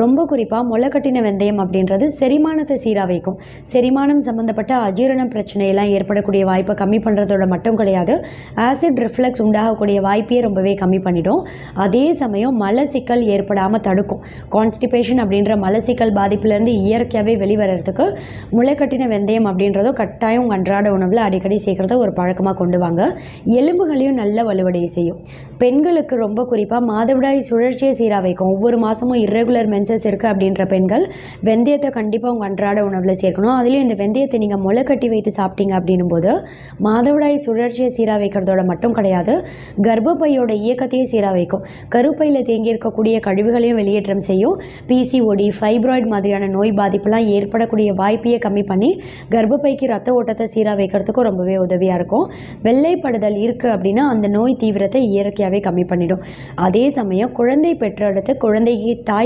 ரொம்ப குறிப்பாக முளைக்கட்டின வெந்தயம் அப்படின்றது செரிமானத்தை சீராக வைக்கும். செரிமானம் சம்மந்தப்பட்ட அஜீரணம் பிரச்சனையெல்லாம் ஏற்படக்கூடிய வாய்ப்பை கம்மி பண்ணுறதோட மட்டும் கிடையாது. ஆசிட் ரிஃப்ளெக்ஸ் உண்டாகக்கூடிய வாய்ப்பையே ரொம்பவே கம்மி பண்ணிடும். அதே சமயம் மலசிக்கல் ஏற்படாமல் தடுக்கும். கான்ஸ்டிபேஷன் அப்படின்ற மலசிக்கல் பாதிப்புலேருந்து இயற்கையாகவே வெளிவரத்துக்கு முளைக்கட்டின வெந்தயம் அப்படின்றதோ கட்டாயம் அன்றாட உணவில் அடிக்கடி சேர்க்குறத ஒரு பழக்கமாக கொண்டு வாங்க. எலும்புகளையும் நல்ல வலுவடைய செய்யும். பெண்களுக்கு ரொம்ப குறிப்பாக மாதவிடாய் சுழற்சியை சீராக வைக்கும். ஒவ்வொரு மாதமும் இரகுலர் மென்சஸ் இருக்குது அப்படின்ற பெண்கள் வெந்தயத்தை கண்டிப்பாக உங்கள் அன்றாட உணவில் சேர்க்கணும். அதுலேயும் இந்த வெந்தயத்தை நீங்கள் முளை கட்டி வைத்து சாப்பிட்டீங்க அப்படின்னும் போது மாதவிடாய் சுழற்சியை சீராக வைக்கிறதோட மட்டும் கிடையாது கர்ப்பப்பையோட இயக்கத்தையும் சீராக வைக்கும். கருப்பையில் தேங்கி இருக்கக்கூடிய கழிவுகளையும் வெளியேற்றம் செய்யும். பிசிஓடி ஃபைப்ராய்டு மாதிரியான நோய் பாதிப்புலாம் ஏற்படக்கூடிய வாய்ப்பையே கம்மி பண்ணி கர்ப்பப்பைக்கு ரத்த ஓட்டத்தை சீராக வைக்கிறதுக்கும் ரொம்பவே உதவியாக இருக்கும். வெள்ளைப்படுதல் இருக்குது அப்படின்னா அந்த நோய் தீவிரத்தை இயற்கையாக இயற்கையாகவே கம்மி பண்ணிடும். அதே சமயம் குழந்தை பெற்றெடுத்து குழந்தைக்கு தாய்